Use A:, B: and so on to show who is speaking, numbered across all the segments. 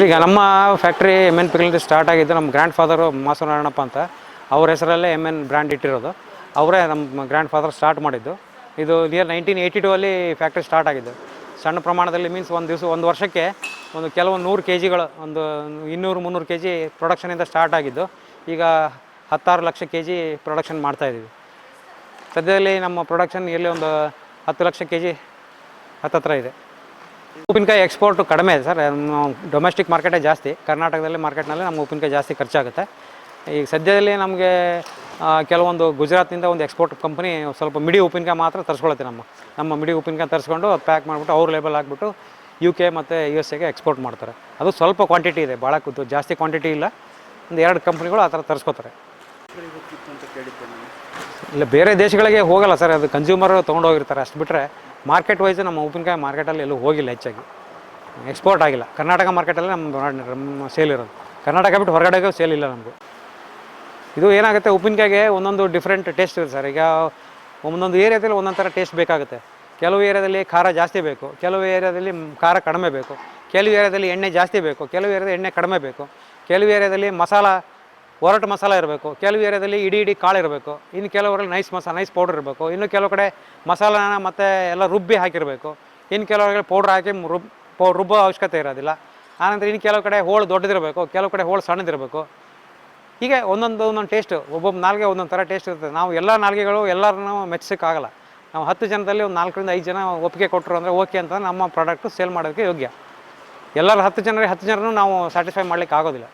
A: ಈಗ ನಮ್ಮ factory M N ಪಿಗಳಿಂದ ಸ್ಟಾರ್ಟ್ ಆಗಿದ್ದು ನಮ್ಮ ಗ್ರ್ಯಾಂಡ್ ಫಾದರು ಮಾಸನಾರಾಯಣಪ್ಪ ಅಂತ. ಅವ್ರ ಹೆಸರಲ್ಲೇ ಎಂ ಎನ್ ಬ್ರ್ಯಾಂಡ್ ಇಟ್ಟಿರೋದು. ಅವರೇ ನಮ್ಮ ಗ್ರ್ಯಾಂಡ್ ಫಾದರ್ ಸ್ಟಾರ್ಟ್ ಮಾಡಿದ್ದು. ಇದು ನಿಯರ್ ನೈನ್ಟೀನ್ ಏಯ್ಟಿ ಟೂ ಅಲ್ಲಿ ಫ್ಯಾಕ್ಟ್ರಿ ಸ್ಟಾರ್ಟ್ ಆಗಿದ್ದು. ಸಣ್ಣ ಪ್ರಮಾಣದಲ್ಲಿ ಮೀನ್ಸ್ ಒಂದು ದಿವಸ, ಒಂದು ವರ್ಷಕ್ಕೆ ಒಂದು ಕೆಲವೊಂದು ನೂರು ಕೆ ಜಿಗಳು ಒಂದು ಇನ್ನೂರು ಮುನ್ನೂರು ಕೆ ಜಿ ಪ್ರೊಡಕ್ಷನಿಂದ ಸ್ಟಾರ್ಟ್ ಆಗಿದ್ದು. ಈಗ ಹತ್ತಾರು ಲಕ್ಷ ಕೆ ಜಿ ಪ್ರೊಡಕ್ಷನ್ ಮಾಡ್ತಾಯಿದ್ದೀವಿ ಸದ್ಯದಲ್ಲಿ ನಮ್ಮ ಪ್ರೊಡಕ್ಷನ್ ಇಲ್ಲಿ ಒಂದು ಹತ್ತು ಲಕ್ಷ ಕೆ ಜಿ ಹತ್ತತ್ರ ಇದೆ. ಉಪ್ಪಿನಕಾಯಿ ಎಕ್ಸ್ಪೋರ್ಟ್ ಕಡಿಮೆ ಇದೆ ಸರ್. ಡೊಮೆಸ್ಟಿಕ್ ಮಾರ್ಕೆಟೇ ಜಾಸ್ತಿ. ಕರ್ನಾಟಕದಲ್ಲಿ ಮಾರ್ಕೆಟ್ನಲ್ಲಿ ನಮ್ಮ ಉಪ್ಪಿನಕಾಯಿ ಜಾಸ್ತಿ ಖರ್ಚಾಗುತ್ತೆ. ಈಗ ಸದ್ಯದಲ್ಲಿ ನಮಗೆ ಕೆಲವೊಂದು ಗುಜರಾತ್ನಿಂದ ಒಂದು ಎಕ್ಸ್ಪೋರ್ಟ್ ಕಂಪನಿ ಸ್ವಲ್ಪ ಮಿಡಿ ಉಪ್ಪಿನಕಾಯಿ ಮಾತ್ರ ತರಿಸ್ಕೊಳತ್ತೆ ನಮ್ಮ. ನಮ್ಮ ಮಿಡಿ ಉಪ್ಪಿನಕಾಯಿ ತರಿಸ್ಕೊಂಡು ಅದು ಪ್ಯಾಕ್ ಮಾಡಿಬಿಟ್ಟು ಅವ್ರ ಲೇಬಲ್ ಹಾಕ್ಬಿಟ್ಟು ಯು ಕೆ ಮತ್ತು ಯು ಎಸ್ ಎಗೆ ಎಕ್ಸ್ಪೋರ್ಟ್ ಮಾಡ್ತಾರೆ. ಅದು ಸ್ವಲ್ಪ ಕ್ವಾಂಟಿಟಿ ಇದೆ. ಭಾಳ ಕೂತು ಜಾಸ್ತಿ ಕ್ವಾಂಟಿಟಿ ಇಲ್ಲ. ಒಂದು ಎರಡು ಕಂಪ್ನಿಗಳು ಆ ಥರ ತರಿಸ್ಕೋತಾರೆ. ಇಲ್ಲ, ಬೇರೆ ದೇಶಗಳಿಗೆ ಹೋಗಲ್ಲ ಸರ್. ಅದು ಕನ್ಸ್ಯೂಮರ್ ತೊಗೊಂಡೋಗಿರ್ತಾರೆ. ಅಷ್ಟು ಬಿಟ್ಟರೆ ಮಾರ್ಕೆಟ್ ವೈಸ್ ನಮ್ಮ ಉಪ್ಪಿನಕಾಯಿ ಮಾರ್ಕೆಟಲ್ಲಿ ಎಲ್ಲೂ ಹೋಗಿಲ್ಲ ಹೆಚ್ಚಾಗಿ. ಎಕ್ಸ್ಪೋರ್ಟ್ ಆಗಿಲ್ಲ. ಕರ್ನಾಟಕ ಮಾರ್ಕೆಟಲ್ಲಿ ನಮ್ಮ ನಮ್ಮ ಸೇಲ್ ಇರೋದು. ಕರ್ನಾಟಕ ಬಿಟ್ಟು ಹೊರಗಡೆಗೂ ಸೇಲ್ ಇಲ್ಲ ನಮಗೆ ಇದು ಏನಾಗುತ್ತೆ, ಉಪ್ಪಿನಕಾಯಿಗೆ ಒಂದೊಂದು ಡಿಫ್ರೆಂಟ್ ಟೇಸ್ಟ್ ಇರುತ್ತೆ ಸರ್. ಈಗ ಒಂದೊಂದು ಏರಿಯಾದಲ್ಲಿ ಒಂದೊಂದು ಥರ ಟೇಸ್ಟ್ ಬೇಕಾಗುತ್ತೆ. ಕೆಲವು ಏರಿಯಾದಲ್ಲಿ ಖಾರ ಜಾಸ್ತಿ ಬೇಕು. ಕೆಲವು ಏರಿಯಾದಲ್ಲಿ ಖಾರ ಕಡಿಮೆ ಬೇಕು. ಕೆಲವು ಏರಿಯಾದಲ್ಲಿ ಎಣ್ಣೆ ಜಾಸ್ತಿ ಬೇಕು. ಕೆಲವು ಏರಿಯಾದಲ್ಲಿ ಎಣ್ಣೆ ಕಡಿಮೆ ಬೇಕು. ಕೆಲವು ಏರಿಯಾದಲ್ಲಿ ಮಸಾಲ ಒರಟು ಮಸಾಲ ಇರಬೇಕು. ಕೆಲವು ಏರಿಯಾದಲ್ಲಿ ಇಡೀ ಇಡೀ ಕಾಳು ಇರಬೇಕು. ಇನ್ನು ಕೆಲವರಲ್ಲಿ ನೈಸ್ ಮಸಾಲ ನೈಸ್ ಪೌಡರ್ ಇರಬೇಕು. ಇನ್ನು ಕೆಲವು ಕಡೆ ಮಸಾಲಾನ ಮತ್ತು ಎಲ್ಲ ರುಬ್ಬಿ ಹಾಕಿರಬೇಕು. ಇನ್ನು ಕೆಲವರಿಗೆ ಪೌಡ್ರ್ ಹಾಕಿ ರುಬ್, ಪೌ, ರುಬ್ಬೋ ಅವಶ್ಯಕತೆ ಇರೋದಿಲ್ಲ. ಆನಂತರ ಇನ್ನು ಕೆಲವು ಕಡೆ ಹೋಳು ದೊಡ್ಡದಿರಬೇಕು. ಕೆಲವು ಕಡೆ ಹೋಳು ಸಣ್ಣದಿರಬೇಕು. ಹೀಗೆ ಒಂದೊಂದು ಒಂದೊಂದು ಟೇಸ್ಟು ಒಬ್ಬೊಬ್ಬ ನಾಲ್ಗೆ ಒಂದೊಂದು ಥರ ಟೇಸ್ಟ್ ಇರ್ತದೆ ನಾವು ಎಲ್ಲ ನಾಲ್ಗೆಗಳು ಎಲ್ಲರನ್ನೂ ಮೆಚ್ಚೋಕ್ಕಾಗಲ್ಲ ನಾವು ಹತ್ತು ಜನದಲ್ಲಿ ಒಂದು ನಾಲ್ಕರಿಂದ ಐದು ಜನ ಒಪ್ಪಿಗೆ ಕೊಟ್ಟರು ಅಂದರೆ ಓಕೆ ಅಂತ ನಮ್ಮ ಪ್ರಾಡಕ್ಟು ಸೇಲ್ ಮಾಡೋದಕ್ಕೆ ಯೋಗ್ಯ. ಎಲ್ಲರ ಹತ್ತು ಜನರಿಗೆ ಹತ್ತು ಜನರನ್ನು ನಾವು ಸ್ಯಾಟಿಸ್ಫೈ ಮಾಡ್ಲಿಕ್ಕೆ ಆಗೋದಿಲ್ಲ.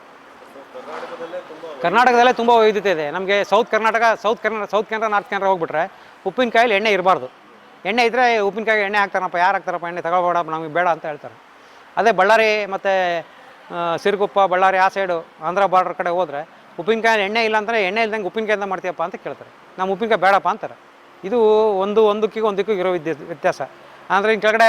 A: ಕರ್ನಾಟಕದಲ್ಲೇ ತುಂಬ ವೈವಿಧ್ಯತೆ ಇದೆ. ನಮಗೆ south Karnataka south Karnataka south ಕೇಂದ್ರ ನಾರ್ತ್ ಕೇಂದ್ರ ಹೋಗ್ಬಿಟ್ರೆ ಉಪ್ಪಿನಕಾಯಲ್ಲಿ ಎಣ್ಣೆ ಇರಬಾರ್ದು. ಎಣ್ಣೆ ಇದ್ದರೆ ಉಪ್ಪಿನಕಾಯಿ ಎಣ್ಣೆ ಹಾಕ್ತಾರಪ್ಪ, ಯಾರು ಹಾಕ್ತಾರಪ್ಪ, ಎಣ್ಣೆ ತಗೊಳ್ಬೇಡ, ನಮಗೆ ಬೇಡ ಅಂತ ಹೇಳ್ತಾರೆ. ಅದೇ ಬಳ್ಳಾರಿ ಮತ್ತು ಸಿರುಗುಪ್ಪ, ಬಳ್ಳಾರಿ ಆ ಸೈಡು ಆಂಧ್ರ ಬಾರ್ಡರ್ ಕಡೆ ಹೋದರೆ ಉಪ್ಪಿನಕಾಯಿ ಎಣ್ಣೆ ಇಲ್ಲ ಅಂದರೆ ಎಣ್ಣೆ ಇಲ್ದಂಗೆ ಉಪ್ಪಿನಕಾಯಿಂದ ಮಾಡ್ತೀಯಪ್ಪ ಅಂತ ಕೇಳ್ತಾರೆ. ನಮ್ಮ ಉಪ್ಪಿನಕಾಯಿ ಬೇಡಪ್ಪ ಅಂತಾರೆ. ಇದು ಒಂದು, ಒಂದಕ್ಕಿಗೂ ಒಂದಕ್ಕೂ ಇರೋ ವಿದ್ಯ, ವ್ಯತ್ಯಾಸ. ಅಂದರೆ ಇನ್ನು ಕೆಳಗಡೆ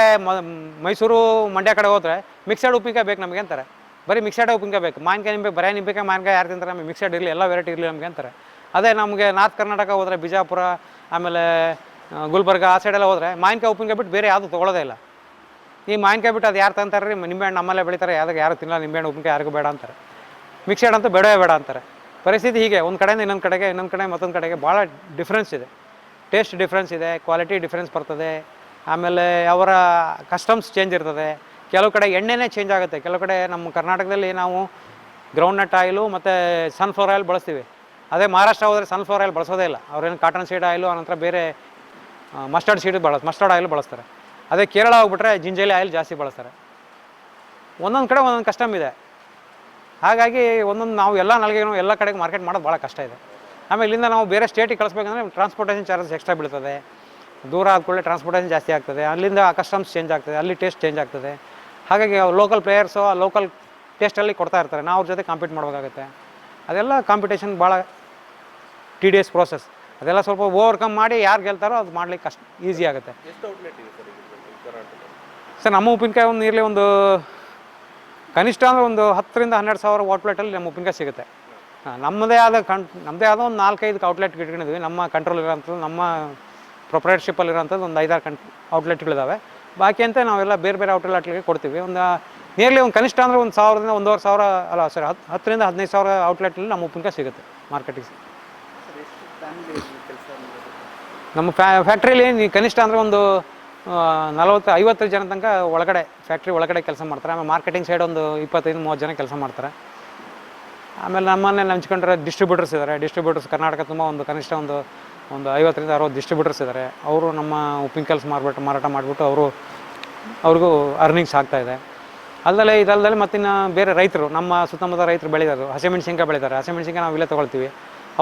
A: ಮೈಸೂರು ಮಂಡ್ಯ ಕಡೆ ಹೋದರೆ ಮಿಕ್ಸೆಡ್ ಉಪ್ಪಿನಕಾಯಿ ಬೇಕು ನಮಗೆ ಅಂತಾರೆ. ಬರೀ ಮಿಕ್ಸಡ್ ಉಪ್ಪಿನಕಾಯಿ ಬೇಕು. ಮಾವಿನಕಾಯಿ ನಿಂಬೆ, ಬರೀ ನಿಂಬೆಕಾಯಿ, ಮಾವಿನಕಾಯಿ ಯಾರು ತಿಂತಾರೆ? ನಮಗೆ ಮಿಕ್ಸಡ್ ಇರಲಿ, ಎಲ್ಲ ವೆರೈಟಿ ಇರಲಿ ನಮಗೆ ಅಂತಾರೆ. ಅದೇ ನಮಗೆ ನಾರ್ತ್ ಕರ್ನಾಟಕ ಹೋದರೆ ಬಿಜಾಪುರ, ಆಮೇಲೆ ಗುಲ್ಬರ್ಗ ಆ ಸೈಡೆಲ್ಲ ಹೋದರೆ ಮಾವಿನಕಾಯಿ, ಉಪ್ಪಿನಕಾಯಿ ಬಿಟ್ಟು ಬೇರೆ ಯಾವುದು ತೊಗೊಳ್ಳೋದೇ ಇಲ್ಲ. ಈ ಮಾವಿನಕಾಯಿ ಬಿಟ್ಟು ಅದು ಯಾರು ತಂತಾರೆ ರೀ? ನಿಂಬೆಹಣ್ಣು ನಮ್ಮಲ್ಲೇ ಬೆಳಿತಾರೆ ಯಾವ್ದು ಯಾರು ತಿನ್ನಲ್ಲ ನಿಂಬೆಹಣ್ಣು ಉಪ್ಪಿನಕಾಯಿ ಯಾರಿಗೂ ಬೇಡ ಅಂತಾರೆ. ಮಿಕ್ಸೆಡ್ ಅಂತೂ ಬೇಡವೇ ಬೇಡ ಅಂತಾರೆ. ಪರಿಸ್ಥಿತಿ ಹೀಗೆ, ಒಂದು ಕಡೆಯಿಂದ ಇನ್ನೊಂದು ಕಡೆಗೆ, ಇನ್ನೊಂದು ಕಡೆ ಮತ್ತೊಂದು ಕಡೆಗೆ ಭಾಳ ಡಿಫ್ರೆನ್ಸ್ ಇದೆ. ಟೇಸ್ಟ್ ಡಿಫ್ರೆನ್ಸ್ ಇದೆ ಕ್ವಾಲಿಟಿ ಡಿಫ್ರೆನ್ಸ್ ಬರ್ತದೆ. ಆಮೇಲೆ ಅವರ ಕಸ್ಟಮ್ಸ್ ಚೇಂಜ್ ಇರ್ತದೆ. ಕೆಲವು ಕಡೆ ಎಣ್ಣೆನೇ ಚೇಂಜ್ ಆಗುತ್ತೆ. ಕೆಲವು ಕಡೆ ನಮ್ಮ ಕರ್ನಾಟಕದಲ್ಲಿ ನಾವು ಗ್ರೌಂಡ್ನಟ್ ಆಯಿಲು ಮತ್ತು ಸನ್ಫ್ಲವರ್ ಆಯಿಲ್ ಬಳಸ್ತೀವಿ. ಅದೇ ಮಹಾರಾಷ್ಟ್ರ ಹೋದರೆ ಸನ್ಫ್ಲವರ್ ಆಯಿಲ್ ಬಳಸೋದೇ ಇಲ್ಲ. ಅವ್ರೇನು ಕಾಟನ್ ಸೀಡ್ ಆಯಿಲು ಆನಂತರ ಬೇರೆ ಮಸ್ಟರ್ಡ್ ಸೀಡ್ ಬಳಸ್ ಮಸ್ಟರ್ಡ್ ಆಯಿಲ್ ಬಳಸ್ತಾರೆ. ಅದೇ ಕೇರಳ ಹೋಗ್ಬಿಟ್ರೆ ಜಿಂಜಲಿ ಆಯಿಲ್ ಜಾಸ್ತಿ ಬಳಸ್ತಾರೆ. ಒಂದೊಂದು ಕಡೆ ಒಂದೊಂದು ಕಸ್ಟಮ್ ಇದೆ. ಹಾಗಾಗಿ ಒಂದೊಂದು ನಾವು ಎಲ್ಲ ನಲ್ಗೆನೂ ಎಲ್ಲ ಕಡೆಗೆ ಮಾರ್ಕೆಟ್ ಮಾಡೋದು ಭಾಳ ಕಷ್ಟ ಇದೆ. ಆಮೇಲೆ ಇಲ್ಲಿಂದ ನಾವು ಬೇರೆ ಸ್ಟೇಟಿಗೆ ಕಳಿಸ್ಬೇಕಂದ್ರೆ ಟ್ರಾನ್ಸ್ಪೋರ್ಟೇಷನ್ ಚಾರ್ಜಸ್ ಎಕ್ಸ್ಟ್ರಾ ಬೀಳ್ತದೆ. ದೂರ ಆದ ಕೂಡಲೇ ಟ್ರಾನ್ಸ್ಪೋರ್ಟೇಷನ್ ಜಾಸ್ತಿ ಆಗ್ತದೆ. ಅಲ್ಲಿಂದ ಕಸ್ಟಮ್ಸ್ ಚೇಂಜ್ ಆಗ್ತದೆ. ಅಲ್ಲಿ ಟೇಸ್ಟ್ ಚೇಂಜ್ ಆಗ್ತದೆ. ಹಾಗಾಗಿ ಲೋಕಲ್ ಪ್ಲೇಯರ್ಸು ಆ ಲೋಕಲ್ ಟೇಸ್ಟಲ್ಲಿ ಕೊಡ್ತಾ ಇರ್ತಾರೆ. ನಾವು ಅವ್ರ ಜೊತೆ ಕಾಂಪೀಟ್ ಮಾಡಬೇಕಾಗುತ್ತೆ. ಅದೆಲ್ಲ ಕಾಂಪಿಟೇಷನ್ ಭಾಳ ಟಿ ಡಿ ಎಸ್ ಪ್ರೋಸೆಸ್ ಅದೆಲ್ಲ ಸ್ವಲ್ಪ ಓವರ್ಕಮ್ ಮಾಡಿ ಯಾರು ಗೆಲ್ತಾರೋ ಅದು ಮಾಡ್ಲಿಕ್ಕೆ ಕಷ್ಟ ಈಸಿ ಆಗುತ್ತೆ. ಸರ್ ನಮ್ಮ ಉಪ್ಪಿನಕಾಯಿ ಒಂದು ಇರಲಿ ಒಂದು ಕನಿಷ್ಠ ಅಂದರೆ ಒಂದು ಹತ್ತರಿಂದ ಹನ್ನೆರಡು ಸಾವಿರ ಔಟ್ಲೆಟಲ್ಲಿ ನಮ್ಮ ಉಪ್ಪಿನಕಾಯಿ ಸಿಗುತ್ತೆ. ಹಾಂ, ನಮ್ಮದೇ ಆದ ಕಂ ನಮ್ಮದೇ ಆದ ಒಂದು ನಾಲ್ಕೈದು ಔಟ್ಲೆಟ್ ಇಟ್ಕೊಂಡಿದ್ವಿ. ನಮ್ಮ ಕಂಟ್ರೋಲ್ ಇರೋಂಥದ್ದು ನಮ್ಮ ಪ್ರೊಪ್ರೇಟರ್ಶಿಪ್ಪಲ್ಲಿರೋಂಥದ್ದು ಒಂದು ಐದಾರು ಕಂಟ್ ಔಟ್ಲೆಟ್ಗಳಿದ್ದಾವೆ ಬಾಕಿ ಅಂತ ನಾವೆಲ್ಲ ಬೇರೆ ಬೇರೆ ಔಟ್ಲೆಟ್ಗಳಿಗೆ ಕೊಡ್ತೀವಿ. ಒಂದು ನಿಯರ್ಲಿ ಒಂದು ಕನಿಷ್ಠ ಅಂದರೆ ಒಂದು ಸಾವಿರದಿಂದ ಒಂದೂವರೆ ಸಾವಿರ ಅಲ್ಲ ಸರ್ ಹತ್ತು ಹತ್ತರಿಂದ ಹದಿನೈದು ಸಾವಿರ ಔಟ್ಲೆಟ್ನಲ್ಲಿ ನಮ್ಮ ಉಪ್ಪಿನಕಾಯಿ ಸಿಗುತ್ತೆ ಮಾರ್ಕೆಟಿಗೆ ನಮ್ಮ ಫ್ಯಾ ಫ್ಯಾಕ್ಟ್ರಿಲಿ ನೀವು ಕನಿಷ್ಠ ಅಂದರೆ ಒಂದು ನಲವತ್ತು, ಐವತ್ತು ಜನ ತನಕ ಒಳಗಡೆ ಫ್ಯಾಕ್ಟ್ರಿ ಒಳಗಡೆ ಕೆಲಸ ಮಾಡ್ತಾರೆ. ಆಮೇಲೆ ಮಾರ್ಕೆಟಿಂಗ್ ಸೈಡ್ ಒಂದು ಇಪ್ಪತ್ತೈದು, ಮೂವತ್ತು ಜನ ಕೆಲಸ ಮಾಡ್ತಾರೆ. ಆಮೇಲೆ ನಮ್ಮನ್ನೇ ನಂಚ್ಕೊಂಡ್ರೆ ಡಿಸ್ಟ್ರಿಬ್ಯೂಟರ್ಸ್ ಇದ್ದಾರೆ ಡಿಸ್ಟ್ರಿಬ್ಯೂಟರ್ಸ್ ಕರ್ನಾಟಕ ತುಂಬ ಒಂದು ಕನಿಷ್ಠ ಒಂದು ಒಂದು ಐವತ್ತರಿಂದ ಅರವತ್ತು ಡಿಸ್ಟ್ರಿಬ್ಯೂಟರ್ಸ್ ಇದ್ದಾರೆ ಅವರು ನಮ್ಮ ಉಪ್ಪಿನ ಕೆಲಸ ಮಾರ್ಬಿಟ್ಟು ಮಾರಾಟ ಮಾಡಿಬಿಟ್ಟು ಅವರು, ಅವ್ರಿಗೂ ಅರ್ನಿಂಗ್ಸ್ ಆಗ್ತಾ ಇದೆ. ಅಲ್ಲದೆ ಇದಲ್ಲದೆ ಮತ್ತಿನ್ನು ಬೇರೆ ರೈತರು, ನಮ್ಮ ಸುತ್ತಮುತ್ತ ರೈತರು ಬೆಳೀತಾರೆ ಹಸಿಮೆಣ್ಸಿನ್ಕಾಯಿ ಬೆಳೀತಾರೆ ಹಸಿಮೆಣ್ಸಿನ್ಕಾಯಿ ನಾವು ಇಲ್ಲೇ ತೊಗೊಳ್ತೀವಿ.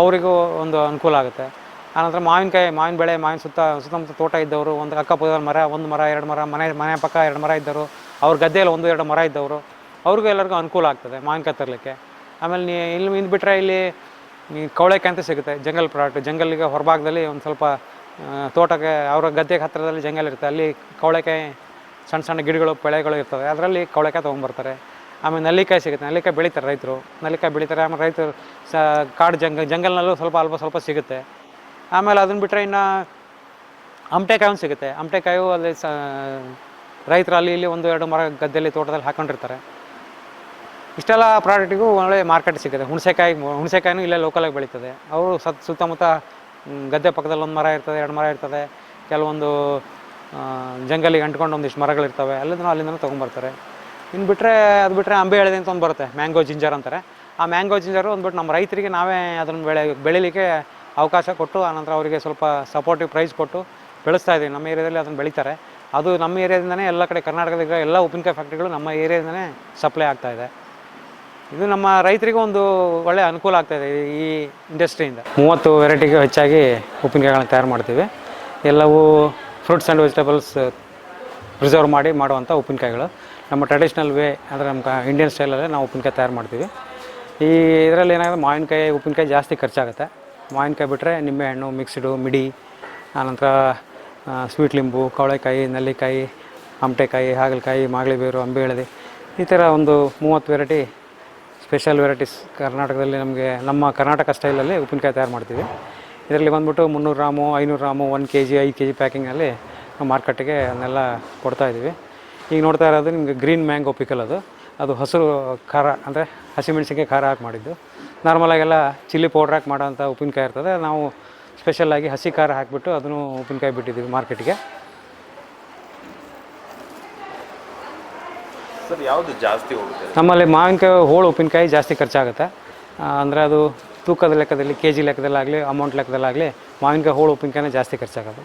A: ಅವರಿಗೂ ಒಂದು ಅನುಕೂಲ ಆಗುತ್ತೆ. ಆನಂತರ ಮಾವಿನಕಾಯಿ, ಮಾವಿನ ಬೆಳೆ, ಮಾವಿನ ಸುತ್ತ, ಸುತ್ತಮುತ್ತ ತೋಟ ಇದ್ದವರು, ಒಂದು ಅಕ್ಕಪಕ್ಕದ ಮರ, ಒಂದು ಮರ, ಎರಡು ಮರ, ಮನೆ ಮನೆ ಪಕ್ಕ ಎರಡು ಮರ ಇದ್ದವರು, ಅವ್ರ ಗದ್ದೆಯಲ್ಲಿ ಒಂದು, ಎರಡು ಮರ ಇದ್ದವರು, ಅವ್ರಿಗೂ ಎಲ್ಲರಿಗೂ ಅನುಕೂಲ ಆಗ್ತದೆ ಮಾವಿನಕಾಯಿ ತರಲಿಕ್ಕೆ. ಆಮೇಲೆ ನೀ, ಇಲ್ಲಿ ಬಿಟ್ಟರೆ ಇಲ್ಲಿ ಈ ಕವಳೆಕಾಯಿ ಸಿಗುತ್ತೆ, ಜಂಗಲ್ ಪ್ರಾಡಕ್ಟ್ ಜಂಗಲಿಗೆ ಹೊರಭಾಗದಲ್ಲಿ ಒಂದು ಸ್ವಲ್ಪ ತೋಟಕ್ಕೆ, ಅವರ ಗದ್ದೆಗೆ ಹತ್ತಿರದಲ್ಲಿ ಜಂಗಲ್ ಇರುತ್ತೆ. ಅಲ್ಲಿ ಕವಳೆಕಾಯಿ ಸಣ್ಣ ಸಣ್ಣ ಗಿಡಗಳು ಬೆಳೆಗಳು ಇರ್ತವೆ. ಅದರಲ್ಲಿ ಕವಳೆಕಾಯಿ ತೊಗೊಂಬರ್ತಾರೆ. ಆಮೇಲೆ ನಲ್ಲಿಕಾಯಿ ಸಿಗುತ್ತೆ. ನಲ್ಲಿಕಾಯಿ ಬೆಳೀತಾರೆ ರೈತರು. ನಲ್ಲಿಕಾಯಿ ಬೆಳೀತಾರೆ. ಆಮೇಲೆ ರೈತರು ಸ, ಕಾಡು ಜಂಗ, ಜಂಗಲ್ನಲ್ಲೂ ಸ್ವಲ್ಪ ಅಲ್ಪ ಸ್ವಲ್ಪ ಸಿಗುತ್ತೆ. ಆಮೇಲೆ ಅದನ್ನು ಬಿಟ್ಟರೆ ಇನ್ನು ಅಮಟೆಕಾಯಿ ಒಂದು ಸಿಗುತ್ತೆ. ಅಮಟೆಕಾಯಿ ಅಲ್ಲಿ ಸ, ರೈತರು ಅಲ್ಲಿ ಇಲ್ಲಿ ಒಂದು ಎರಡು ಮರ ಗದ್ದೆಯಲ್ಲಿ ತೋಟದಲ್ಲಿ ಹಾಕೊಂಡಿರ್ತಾರೆ. ಇಷ್ಟೆಲ್ಲ ಪ್ರಾಡಕ್ಟಿಗೂ ಒಳ್ಳೆ ಮಾರ್ಕೆಟ್ ಸಿಗುತ್ತೆ ಹುಣಸೆಕಾಯಿ, ಹುಣಸೆಕಾಯಿನೂ ಇಲ್ಲೇ ಲೋಕಲಾಗಿ ಬೆಳೀತದೆ. ಅವರು ಸತ್, ಸುತ್ತಮುತ್ತ ಗದ್ದೆ ಪಕ್ಕದಲ್ಲಿ ಒಂದು ಮರ ಇರ್ತದೆ, ಎರಡು ಮರ ಇರ್ತದೆ. ಕೆಲವೊಂದು ಜಂಗಲಿಗೆ ಅಂಟ್ಕೊಂಡು ಒಂದಿಷ್ಟು ಮರಗಳಿರ್ತವೆ ಅಲ್ಲಿಂದ ಅಲ್ಲಿಂದ ತೊಗೊಂಬರ್ತಾರೆ. ಇನ್ನು ಬಿಟ್ಟರೆ ಅದು ಬಿಟ್ಟರೆ ಅಂಬೆ ಎಳೆದೆ ಅಂತ ಒಂದು ಬರುತ್ತೆ, ಮ್ಯಾಂಗೋ ಜಿಂಜರ್ ಅಂತಾರೆ. ಆ ಮ್ಯಾಂಗೋ ಜಿಂಜರು ಅಂದ್ಬಿಟ್ಟು ನಮ್ಮ ರೈತರಿಗೆ ನಾವೇ ಅದನ್ನು ಬೆಳೆ, ಬೆಳೀಲಿಕ್ಕೆ ಅವಕಾಶ ಕೊಟ್ಟು, ಆನಂತರ ಅವರಿಗೆ ಸ್ವಲ್ಪ ಸಪೋರ್ಟಿವ್ ಪ್ರೈಸ್ ಕೊಟ್ಟು ಬೆಳೆಸ್ತಾ ಇದ್ದೀವಿ ನಮ್ಮ ಏರಿಯಾದಲ್ಲಿ ಅದನ್ನು ಬೆಳೀತಾರೆ. ಅದು ನಮ್ಮ ಏರಿಯಾದಿಂದನೇ ಎಲ್ಲ ಕಡೆ ಕರ್ನಾಟಕದ ಎಲ್ಲ ಉಪ್ಪಿನಕಾಯಿ ಫ್ಯಾಕ್ಟ್ರಿಗಳು ನಮ್ಮ ಏರಿಯಾದಿಂದನೇ ಸಪ್ಲೈ ಆಗ್ತಾ ಇದೆ ನಮ್ಮ ರೈತರಿಗೂ ಒಂದು ಒಳ್ಳೆ ಅನುಕೂಲ ಆಗ್ತಾ ಇದೆ ಈ ಇಂಡಸ್ಟ್ರಿಯಿಂದ. ಮೂವತ್ತು ವೆರೈಟಿಗೂ ಹೆಚ್ಚಾಗಿ ಉಪ್ಪಿನಕಾಯಿಗಳನ್ನ ತಯಾರು ಮಾಡ್ತೀವಿ. ಎಲ್ಲವೂ ಫ್ರೂಟ್ಸ್ ಆ್ಯಂಡ್ ವೆಜಿಟೇಬಲ್ಸ್ ಪ್ರಿಸರ್ವ್ ಮಾಡಿ ಮಾಡುವಂಥ ಉಪ್ಪಿನಕಾಯಿಗಳು. ನಮ್ಮ ಟ್ರೆಡಿಷ್ನಲ್ ವೇ ಅಂದರೆ ನಮ್ಮ ಇಂಡಿಯನ್ ಸ್ಟೈಲಲ್ಲೇ ನಾವು ಉಪ್ಪಿನಕಾಯಿ ತಯಾರು ಮಾಡ್ತೀವಿ. ಈ ಇದರಲ್ಲಿ ಏನಾಗುತ್ತೆ, ಮಾವಿನಕಾಯಿ, ಉಪ್ಪಿನಕಾಯಿ ಜಾಸ್ತಿ ಖರ್ಚಾಗುತ್ತೆ. ಮಾವಿನಕಾಯಿ ಬಿಟ್ಟರೆ ನಿಂಬೆಹಣ್ಣು ಮಿಕ್ಸ್ಡು ಮಿಡಿ ಆನಂತರ ಸ್ವೀಟ್ ಲಿಂಬು, ಕವಳೆಕಾಯಿ, ನೆಲ್ಲಿಕಾಯಿ, ಆಮಟೆಕಾಯಿ, ಹಾಗಲಕಾಯಿ ಮಾಗಲಿಬೇರು ಅಂಬೆ ಈ ಥರ ಒಂದು ಮೂವತ್ತು ವೆರೈಟಿ ಸ್ಪೆಷಲ್ ವೆರೈಟೀಸ್ ಕರ್ನಾಟಕದಲ್ಲಿ ನಮಗೆ ನಮ್ಮ ಕರ್ನಾಟಕ ಸ್ಟೈಲಲ್ಲಿ ಉಪ್ಪಿನಕಾಯಿ ತಯಾರು ಮಾಡ್ತೀವಿ. ಇದರಲ್ಲಿ ಬಂದ್ಬಿಟ್ಟು ಮುನ್ನೂರು ರಾಮು ಐನೂರು ರಾಮು ಒನ್ ಕೆ ಜಿ ಐದು ಕೆ ಜಿ ಪ್ಯಾಕಿಂಗಲ್ಲಿ ಮಾರ್ಕೆಟಿಗೆ ಅದನ್ನೆಲ್ಲ ಕೊಡ್ತಾ ಇದ್ದೀವಿ. ಈಗ ನೋಡ್ತಾ ಇರೋದು ನಿಮಗೆ ಗ್ರೀನ್ ಮ್ಯಾಂಗೋ ಪಿಕಲ್ ಅದು. ಅದು ಹಸಿರು ಖಾರ, ಅಂದರೆ ಹಸಿಮೆಣಸಿನ್ಕಾಯಿ ಖಾರ ಹಾಕಿ ಮಾಡಿದ್ದು. ನಾರ್ಮಲಾಗೆಲ್ಲ ಚಿಲ್ಲಿ ಪೌಡ್ರ್ ಹಾಕಿ ಮಾಡೋಂಥ ಉಪ್ಪಿನಕಾಯಿ ಇರ್ತದೆ. ನಾವು ಸ್ಪೆಷಲಾಗಿ ಹಸಿ ಖಾರ ಹಾಕಿಬಿಟ್ಟು ಅದನ್ನು ಉಪ್ಪಿನಕಾಯಿ ಬಿಟ್ಟಿದ್ದೀವಿ ಮಾರ್ಕೆಟಿಗೆ.
B: ಸರ್, ಯಾವುದು ಜಾಸ್ತಿ
A: ನಮ್ಮಲ್ಲಿ ಮಾವಿನಕಾಯಿ ಹೋಳು ಉಪ್ಪಿನಕಾಯಿ ಜಾಸ್ತಿ ಖರ್ಚಾಗುತ್ತೆ. ಅಂದರೆ ಅದು ತೂಕದ ಲೆಕ್ಕದಲ್ಲಿ ಕೆ ಜಿ ಲೆಕ್ಕದಲ್ಲಾಗಲಿ ಅಮೌಂಟ್ ಲೆಕ್ಕದಲ್ಲಾಗಲಿ ಮಾವಿನಕಾಯಿ ಹೋಳು ಉಪ್ಪಿನಕಾಯಿನೇ ಜಾಸ್ತಿ ಖರ್ಚಾಗೋದು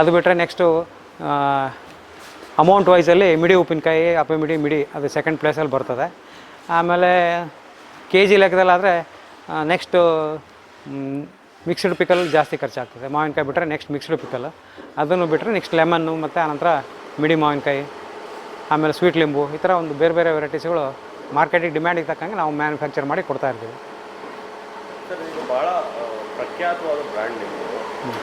A: ಅದು ಬಿಟ್ಟರೆ ನೆಕ್ಸ್ಟು ಅಮೌಂಟ್ ವೈಸಲ್ಲಿ ಮಿಡಿ ಉಪ್ಪಿನಕಾಯಿ ಅಪ್ಪ ಮಿಡಿ ಮಿಡಿ ಅದು ಸೆಕೆಂಡ್ ಪ್ಲೇಸಲ್ಲಿ ಬರ್ತದೆ. ಆಮೇಲೆ ಕೆ ಜಿ ಲೆಕ್ಕದಲ್ಲಾದರೆ ನೆಕ್ಸ್ಟು ಮಿಕ್ಸ್ಡ್ ಪಿಕಲ್ ಜಾಸ್ತಿ ಖರ್ಚಾಗ್ತದೆ. ಮಾವಿನಕಾಯಿ ಬಿಟ್ಟರೆ ನೆಕ್ಸ್ಟ್ ಮಿಕ್ಸ್ಡ್ ಪಿಕಲ್ ಅದನ್ನು ಬಿಟ್ಟರೆ ನೆಕ್ಸ್ಟ್ ಲೆಮನ್ನು ಮತ್ತು ಆನಂತರ ಮಿಡಿ ಮಾವಿನಕಾಯಿ. ಆಮೇಲೆ ಸ್ವೀಟ್ ಲಿಂಬು ಈ ಥರ ಒಂದು ಬೇರೆ ಬೇರೆ ವೆರೈಟೀಸ್ಗಳು ಮಾರ್ಕೆಟಿಗೆ ಡಿಮ್ಯಾಂಡಿಗೆ ತಕ್ಕಂಗೆ ನಾವು ಮ್ಯಾನುಫ್ಯಾಕ್ಚರ್ ಮಾಡಿ ಕೊಡ್ತಾ ಇರ್ತೀವಿ.
B: ಸರ್ ಇದು ಭಾಳ ಪ್ರಖ್ಯಾತವಾದ ಬ್ರ್ಯಾಂಡ್ ನಿಮ್ಮದು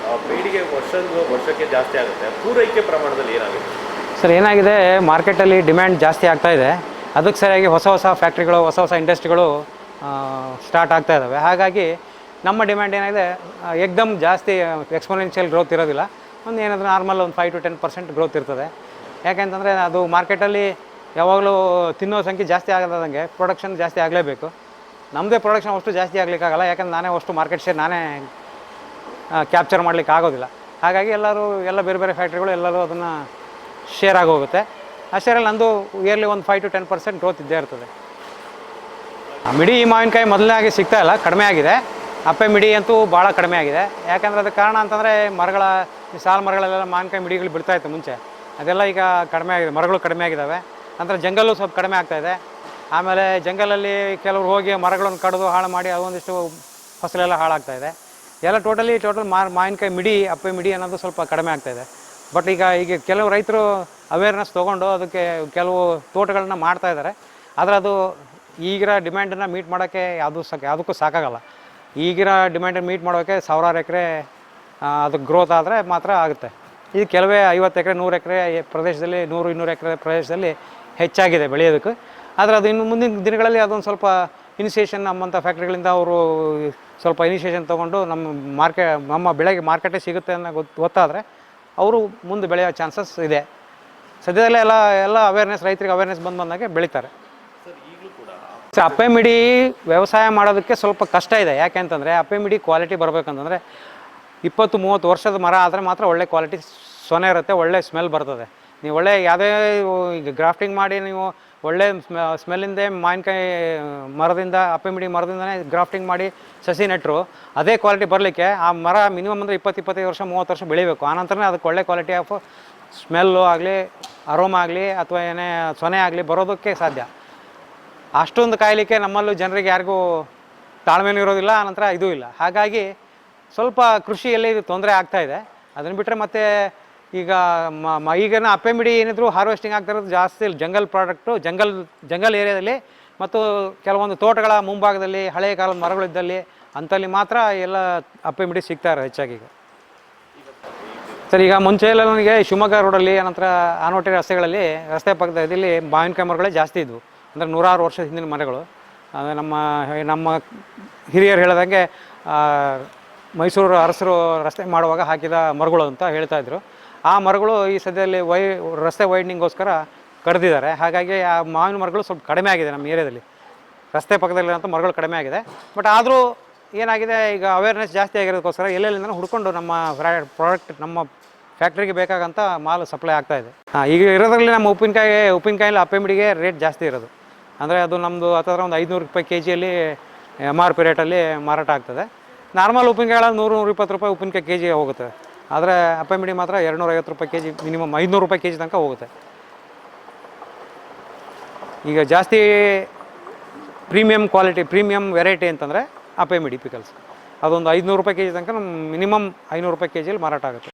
B: ಆ, ಬೇಡಿಕೆ ವರ್ಷದ ವರ್ಷಕ್ಕೆ ಜಾಸ್ತಿ ಆಗುತ್ತೆ. ಪೂರೈಕೆ ಪ್ರಮಾಣದಲ್ಲಿ ಏನಾಗುತ್ತೆ?
A: ಸರ್ ಏನಾಗಿದೆ ಮಾರ್ಕೆಟಲ್ಲಿ ಡಿಮ್ಯಾಂಡ್ ಜಾಸ್ತಿ ಆಗ್ತಾ ಇದೆ. ಅದಕ್ಕೆ ಸರಿಯಾಗಿ ಹೊಸ ಹೊಸ ಫ್ಯಾಕ್ಟ್ರಿಗಳು ಹೊಸ ಹೊಸ ಇಂಡಸ್ಟ್ರಿಗಳು ಸ್ಟಾರ್ಟ್ ಆಗ್ತಾ ಇದ್ದಾವೆ ಹಾಗಾಗಿ ನಮ್ಮ ಡಿಮ್ಯಾಂಡ್ ಏನಾಗಿದೆ ಎಕ್ದಮ್ ಜಾಸ್ತಿ ಎಕ್ಸ್ಪೋನೆನ್ಷಿಯಲ್ ಗ್ರೋತ್ ಇರೋದಿಲ್ಲ. ಒಂದು ಏನಾದರೂ ನಾರ್ಮಲ್ ಒಂದು five to ten percent growth ಇರ್ತದೆ. ಯಾಕೆಂತಂದರೆ ಅದು ಮಾರ್ಕೆಟಲ್ಲಿ ಯಾವಾಗಲೂ ತಿನ್ನೋ ಸಂಖ್ಯೆ ಜಾಸ್ತಿ ಆಗದಂಗೆ ಪ್ರೊಡಕ್ಷನ್ ಜಾಸ್ತಿ ಆಗಲೇಬೇಕು. ನಮ್ಮದೇ ಪ್ರೊಡಕ್ಷನ್ ಅಷ್ಟು ಜಾಸ್ತಿ ಆಗಲಿಕ್ಕಾಗಲ್ಲ, ಯಾಕಂದ್ರೆ ನಾನೇ ಅಷ್ಟು ಮಾರ್ಕೆಟ್ ಶೇರ್ ನಾನೇ ಕ್ಯಾಪ್ಚರ್ ಮಾಡಲಿಕ್ಕೆ ಆಗೋದಿಲ್ಲ. ಹಾಗಾಗಿ ಎಲ್ಲರೂ, ಎಲ್ಲ ಬೇರೆ ಬೇರೆ ಫ್ಯಾಕ್ಟ್ರಿಗಳು ಎಲ್ಲರೂ ಅದನ್ನು ಶೇರ್ ಆಗಿ ಹೋಗುತ್ತೆ. ಆ ಶೇರಲ್ಲಿ ನಂದು ಇಯರ್ಲಿ ಒಂದು five to ten percent growth ಇದ್ದೇ ಇರ್ತದೆ. ಆ ಈ ಮಾವಿನಕಾಯಿ ಆಗಿ ಸಿಗ್ತಾ ಇಲ್ಲ, ಕಡಿಮೆ ಆಗಿದೆ. ಅಪ್ಪೆ ಮಿಡಿ ಅಂತೂ ಭಾಳ ಕಡಿಮೆ ಆಗಿದೆ. ಯಾಕಂದರೆ ಅದಕ್ಕೆ ಕಾರಣ ಅಂತಂದರೆ ಮರಗಳ, ಸಾಲು ಮರಗಳಲ್ಲೆಲ್ಲ ಮಾವಿನಕಾಯಿ ಮಿಡಿಗಳು ಬಿಡ್ತಾಯಿತ್ತು ಮುಂಚೆ. ಅದೆಲ್ಲ ಈಗ ಕಡಿಮೆ ಆಗಿದೆ, ಮರಗಳು ಕಡಿಮೆ ಆಗಿದ್ದಾವೆ. ನಂತರ ಜಂಗಲ್ಲು ಸ್ವಲ್ಪ ಕಡಿಮೆ ಇದೆ. ಆಮೇಲೆ ಜಂಗಲಲ್ಲಿ ಕೆಲವರು ಹೋಗಿ ಮರಗಳನ್ನು ಕಡಿದು ಹಾಳು ಮಾಡಿ ಅದೊಂದಿಷ್ಟು ಫಸಲೆಲ್ಲ ಹಾಳಾಗ್ತಾ ಇದೆ. ಎಲ್ಲ ಟೋಟಲಿ, ಟೋಟಲ್ ಮಾವಿನಕಾಯಿ ಮಿಡಿ ಅಪ್ಪೆ ಮಿಡಿ ಅನ್ನೋದು ಸ್ವಲ್ಪ ಕಡಿಮೆ ಆಗ್ತಾಯಿದೆ ಬಟ್ ಈಗ ಈಗ ಕೆಲವು ರೈತರು ಅವೇರ್ನೆಸ್ ತೊಗೊಂಡು ಅದಕ್ಕೆ ಕೆಲವು ತೋಟಗಳನ್ನ ಮಾಡ್ತಾ ಇದ್ದಾರೆ. ಆದರೆ ಅದು ಈಗಿರೋ ಡಿಮ್ಯಾಂಡನ್ನು ಮೀಟ್ ಮಾಡೋಕ್ಕೆ ಯಾವುದು ಸಾಕ, ಯಾವುದಕ್ಕೂ ಸಾಕಾಗಲ್ಲ. ಈಗಿರೋ ಡಿಮ್ಯಾಂಡನ್ನು ಮೀಟ್ ಮಾಡೋಕ್ಕೆ ಸಾವಿರಾರು ಎಕರೆ ಅದಕ್ಕೆ ಗ್ರೋತ್ ಆದರೆ ಮಾತ್ರ ಆಗುತ್ತೆ. ಇದು ಕೆಲವೇ ಐವತ್ತು ಎಕರೆ ನೂರು ಎಕರೆ ಪ್ರದೇಶದಲ್ಲಿ ನೂರು ಇನ್ನೂರು ಎಕರೆ ಪ್ರದೇಶದಲ್ಲಿ ಹೆಚ್ಚಾಗಿದೆ ಬೆಳೆಯೋದಕ್ಕೆ. ಆದರೆ ಅದು ಇನ್ನು ಮುಂದಿನ ದಿನಗಳಲ್ಲಿ ಅದೊಂದು ಸ್ವಲ್ಪ ಇನಿಷಿಯೇಷನ್ ನಮ್ಮಂಥ ಫ್ಯಾಕ್ಟ್ರಿಗಳಿಂದ ಅವರು ಸ್ವಲ್ಪ ಇನಿಷಿಯೇಷನ್ ತೊಗೊಂಡು ನಮ್ಮ ಮಾರ್ಕೆ ನಮ್ಮ ಬೆಳೆಗೆ ಮಾರ್ಕೆಟೇ ಸಿಗುತ್ತೆ ಅನ್ನೋ ಗೊತ್ತು ಗೊತ್ತಾದರೆ ಅವರು ಮುಂದೆ ಬೆಳೆಯೋ ಚಾನ್ಸಸ್ ಇದೆ. ಸದ್ಯದಲ್ಲೇ ಎಲ್ಲ ಎಲ್ಲ ಅವೇರ್ನೆಸ್ ರೈತರಿಗೆ ಅವೇರ್ನೆಸ್ ಬಂದು ಬಂದಾಗೆ ಬೆಳೀತಾರೆ. ಸೊ ಅಪ್ಪೆ ಮಿಡಿ ವ್ಯವಸಾಯ ಮಾಡೋದಕ್ಕೆ ಸ್ವಲ್ಪ ಕಷ್ಟ ಇದೆ. ಯಾಕೆ ಅಂತಂದರೆ ಅಪ್ಪೆಮಿಡಿ ಕ್ವಾಲಿಟಿ ಬರಬೇಕಂತಂದರೆ ಇಪ್ಪತ್ತು, ಮೂವತ್ತು ವರ್ಷದ ಮರ ಆದರೆ ಮಾತ್ರ ಒಳ್ಳೆ ಕ್ವಾಲಿಟಿ ಸೊನೆ ಇರುತ್ತೆ, ಒಳ್ಳೆ ಸ್ಮೆಲ್ ಬರ್ತದೆ. ನೀವು ಒಳ್ಳೆ ಯಾವುದೇ ಈಗ ಗ್ರಾಫ್ಟಿಂಗ್ ಮಾಡಿ ನೀವು ಒಳ್ಳೆ ಸ್ಮೆಲ್ಲಿಂದೇ ಮಾವಿನಕಾಯಿ ಮರದಿಂದ, ಅಪ್ಪೆ ಮಿಡಿ ಮರದಿಂದನೇ ಗ್ರಾಫ್ಟಿಂಗ್ ಮಾಡಿ ಸಸಿ ನೆಟ್ಟರು ಅದೇ ಕ್ವಾಲಿಟಿ ಬರಲಿಕ್ಕೆ ಆ ಮರ ಮಿನಿಮಮ್ ಅಂದರೆ ಇಪ್ಪತ್ತು, ಇಪ್ಪತ್ತೈದು ವರ್ಷ, ಮೂವತ್ತು ವರ್ಷ ಬೆಳಿಬೇಕು. ಆನಂತರನೇ ಅದಕ್ಕೆ ಒಳ್ಳೆ ಕ್ವಾಲಿಟಿ ಆಫ್ ಸ್ಮೆಲ್ಲು ಆಗಲಿ ಅರೋಮ ಆಗಲಿ ಅಥವಾ ಏನೇ ಸೊನೆ ಆಗಲಿ ಬರೋದಕ್ಕೆ ಸಾಧ್ಯ. ಅಷ್ಟೊಂದು ಕಾಯಲಿಕ್ಕೆ ನಮ್ಮಲ್ಲೂ ಜನರಿಗೆ ಯಾರಿಗೂ ತಾಳ್ಮೆನೂ ಇರೋದಿಲ್ಲ ಆನಂತರ ಇದೂ ಇಲ್ಲ. ಹಾಗಾಗಿ ಸ್ವಲ್ಪ ಕೃಷಿಯಲ್ಲಿ ಇದು ತೊಂದರೆ ಆಗ್ತಾ ಇದೆ. ಅದನ್ನು ಬಿಟ್ಟರೆ ಮತ್ತೆ ಈಗ ಮ- ಈಗಿನ ಅಪ್ಪೆ ಮಿಡಿ ಏನಿದ್ರು ಹಾರ್ವೆಸ್ಟಿಂಗ್ ಆಗ್ತಾ ಇರೋದು ಜಾಸ್ತಿ ಜಂಗಲ್ ಪ್ರಾಡಕ್ಟು ಜಂಗಲ್ ಜಂಗಲ್ ಏರಿಯಾದಲ್ಲಿ ಮತ್ತು ಕೆಲವೊಂದು ತೋಟಗಳ ಮುಂಭಾಗದಲ್ಲಿ ಹಳೆಯ ಕಾಲದ ಮರಗಳಿದ್ದಲ್ಲಿ ಅಂಥಲ್ಲಿ ಮಾತ್ರ ಎಲ್ಲ ಅಪ್ಪೆಮಿಡಿ ಸಿಗ್ತಾ ಇರೋ ಹೆಚ್ಚಾಗಿ ಈಗ. ಸರ್, ಈಗ ಮುಂಚೆ ಎಲ್ಲ ನನಗೆ ಶಿವಮೊಗ್ಗ ರೋಡಲ್ಲಿ ಅನಂತರ ಆನೋಟಿ ರಸ್ತೆಗಳಲ್ಲಿ, ರಸ್ತೆ ಪಕ್ಕದ ಇದರಲ್ಲಿ ಮಾವಿನಕಾಯಿ ಮರಗಳೇ ಜಾಸ್ತಿ ಇದ್ವು. ಅಂದರೆ ನೂರಾರು ವರ್ಷದ ಹಿಂದಿನ ಮರಗಳು. ಅಂದರೆ ನಮ್ಮ ನಮ್ಮ ಹಿರಿಯರು ಹೇಳ್ದಂಗೆ ಮೈಸೂರು ಅರಸರು ರಸ್ತೆ ಮಾಡುವಾಗ ಹಾಕಿದ ಮರಗಳು ಅಂತ ಹೇಳ್ತಾ ಇದ್ರು. ಆ ಮರಗಳು ಈ ಸದ್ಯದಲ್ಲಿ ವೈ, ರಸ್ತೆ ವೈಡ್ನಿಂಗ್ಗೋಸ್ಕರ ಕಡ್ದಿದ್ದಾರೆ. ಹಾಗಾಗಿ ಆ ಮಾವಿನ ಮರಗಳು ಸ್ವಲ್ಪ ಕಡಿಮೆ ಆಗಿದೆ ನಮ್ಮ ಏರಿಯಾದಲ್ಲಿ. ರಸ್ತೆ ಪಕ್ಕದಲ್ಲಿರೋಂಥ ಮರಗಳು ಕಡಿಮೆ ಆಗಿದೆ. ಬಟ್ ಆದರೂ ಏನಾಗಿದೆ, ಈಗ ಅವೇರ್ನೆಸ್ ಜಾಸ್ತಿ ಆಗಿರೋದಕ್ಕೋಸ್ಕರ ಎಲ್ಲೆಲ್ಲಿಂದ ಹುಡ್ಕೊಂಡು ನಮ್ಮ ಪ್ರಾಡಕ್ಟ್ ನಮ್ಮ ಫ್ಯಾಕ್ಟ್ರಿಗೆ ಬೇಕಾಗಂಥ ಮಾಲ್ ಸಪ್ಲೈ ಆಗ್ತಾ ಇದೆ. ಹಾಂ, ಈಗ ಇರೋದ್ರಲ್ಲಿ ನಮ್ಮ ಉಪ್ಪಿನಕಾಯಿ ಉಪ್ಪಿನಕಾಯಲ್ಲಿ ಅಪ್ಪೆಂಬಿಡಿಗೆ ರೇಟ್ ಜಾಸ್ತಿ ಇರೋದು. ಅಂದರೆ ಅದು ನಮ್ಮದು ಹತ್ತಿರ ಒಂದು ಐದುನೂರು ರೂಪಾಯಿ ಕೆ ಜಿಯಲ್ಲಿ ಎಂ ಆರ್ ಪಿ ರೇಟಲ್ಲಿ ಮಾರಾಟ ಆಗ್ತದೆ. ನಾರ್ಮಲ್ ಉಪ್ಪಿನಕಾಯಿ ನೂರು ನೂರ ಇಪ್ಪತ್ತು ರೂಪಾಯಿ ಉಪ್ಪಿನಕಾಯಿ ಕೆ ಜಿಗೆ ಹೋಗುತ್ತೆ. ಆದರೆ ಅಪ್ಪಮಿಡಿ ಮಾತ್ರ ಎರಡುನೂರ ಐವತ್ತು ರೂಪಾಯಿ ಕೆ ಜಿ ಮಿನಿಮಮ್ ಐದುನೂರು ರೂಪಾಯಿ ಕೆ ಜಿ ತನಕ ಹೋಗುತ್ತೆ. ಈಗ ಜಾಸ್ತಿ ಪ್ರೀಮಿಯಂ ಕ್ವಾಲಿಟಿ, ಪ್ರೀಮಿಯಂ ವೆರೈಟಿ ಅಂತಂದರೆ ಅಪ್ಪೆಮಿಡಿ ಪಿಕಲ್ಸ್. ಅದೊಂದು ಐದುನೂರು ರೂಪಾಯಿ ಕೆ ಜಿ ತನಕ ನಮ್ಮ ಮಿನಿಮಮ್ ಐನೂರು ರೂಪಾಯಿ ಕೆ ಜಿಯಲ್ಲಿ ಮಾರಾಟ ಆಗುತ್ತೆ.